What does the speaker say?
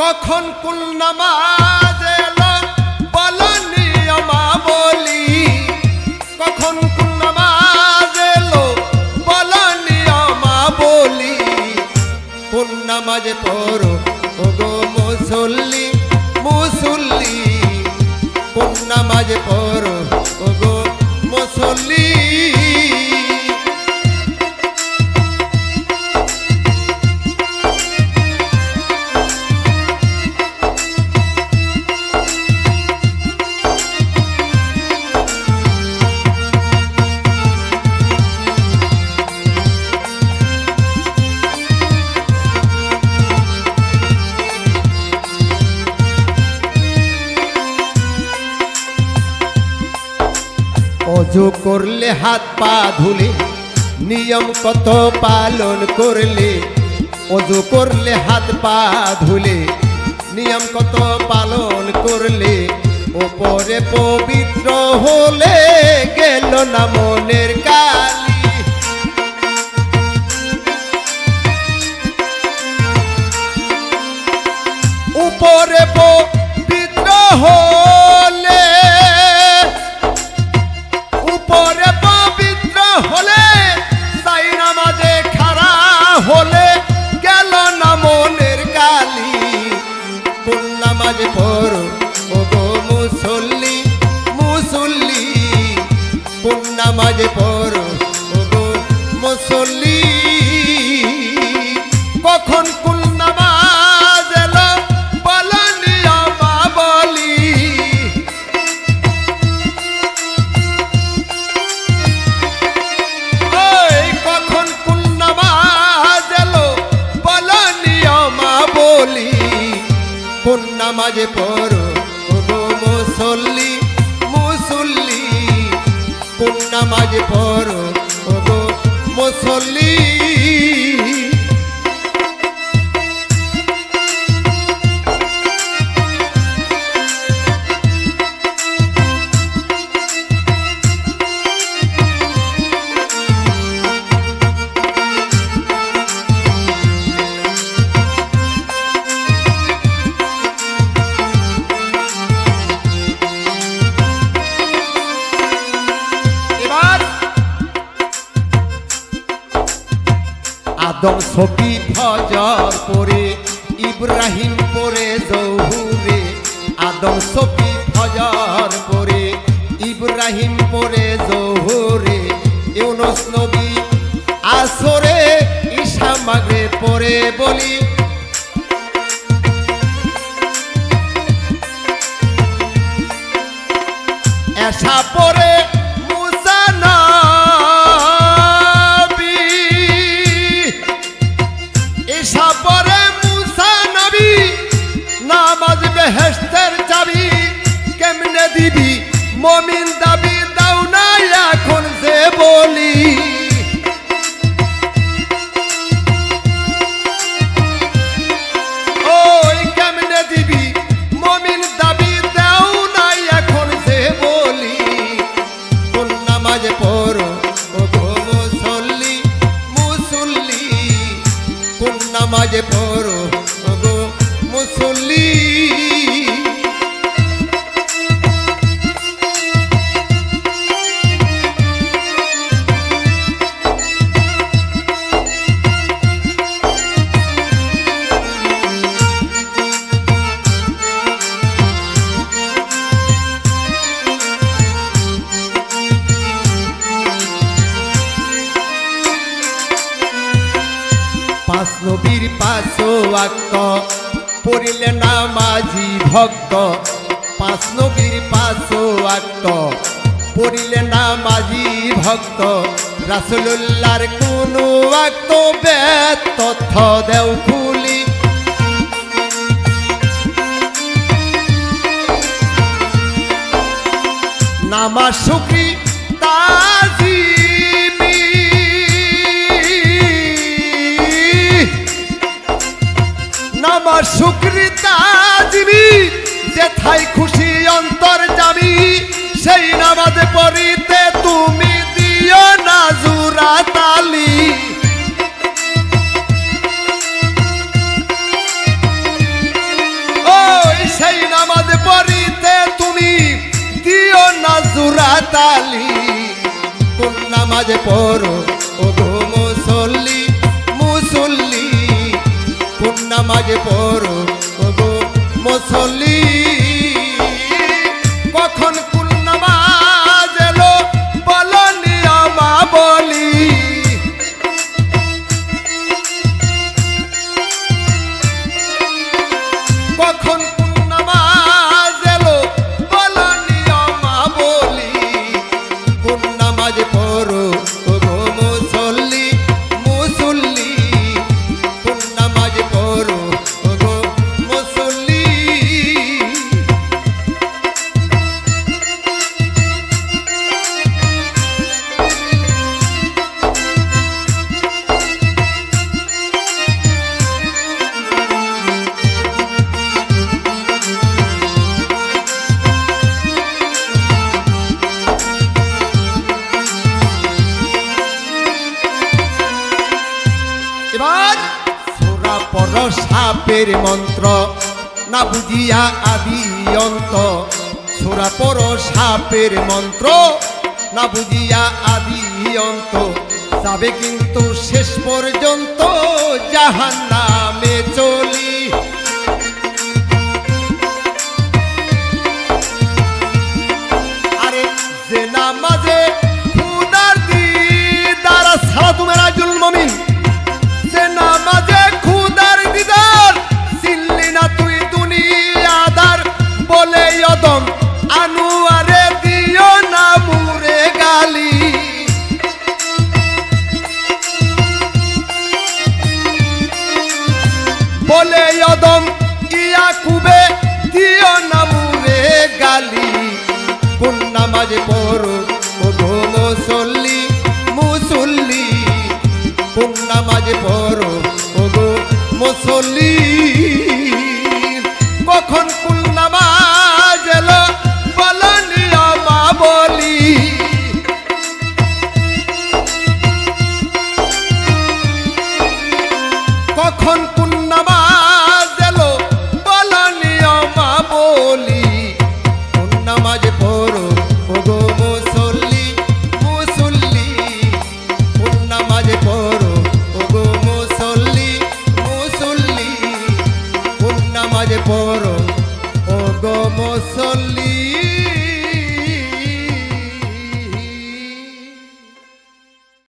কখন কুল নামাজ এলো বলো নিয়মা বলি কখন কুল নামাজ এলো বলো নিয়মা বলি কোন নামাজে পড়ো, ওগো মুসল্লি মুসল্লি। কোন নামাজে পড়ো, ওগো মুসল্লি। অজু করলে হাত পা ধুলে। নিয়ম কত পালন করলে। অজু করলে হাত পা ধুলে। নিয়ম কত পালন করলে। ওপরে পবিত্র হলে গেল না মনের কালি। উপরে পবিত্র হলে নামাজে পড়ো। ও মুসল্লি, কখন কোন নামাজ এলো বলো নিয়মা বলি। কখন কোন নামাজ এলো বলো নিয়মা বলি। কোন নামাজে পড়ো নামাজে পড়ো। ওগো মুসল্লি। ফজর পরে, ইব্রাহিম পরে, জহুরে, আদম সফি ফজর পরে, ইব্রাহিম পরে, জহুরে, ইউনুস নবী আসরে, ঈশা মাগরে পরে বলি। এসা পরে এসা পরে মুসা নবী, নামাজ বেহেস্তের চাবি কেমনে দিবি? মমিন দাবি দাও না, এখন সে বলি। নামাজে পড়ো। গো মুসল্লি। পাঁচ নবীর পাঁচ আক্ত পড়িলে নামাজি ভক্ত। পাঁচ নবীর পাঁচ আক্ত পড়িলে নামাজি ভক্ত। রাসুলুল্লাহর কোন আক্ত বেদ তথ্য দেও খুলি। নামাজ শুক্রি আমার সুকৃতা যে যেথায় খুশি অন্তর যাবি, সেই নামাজ পড়িতে তুমি দিও না জুরা তালি সেই নামাজ পড়িতে তুমি দিও না জুরা তালি কোন নামাজ পড়ো, ও নামাজে পড়ো। গো মুসল্লি এবার সোরা পর সাপের মন্ত্র, না বুঝিয়া আদি অন্ত। সোরা পর সাপের মন্ত্র, না বুঝিয়া আদি অন্ত। যাবে কিন্তু শেষ পর্যন্ত জাহান নামে চলি অদম ইয়া কুবে দিও না মুরে গালি। কোন নামাজে পড়ো, ও গো মুসল্লি। মুসল্লি কোন পড়ো, ও গো মুসল্লি। কখন কোন নামাজ এলো কখন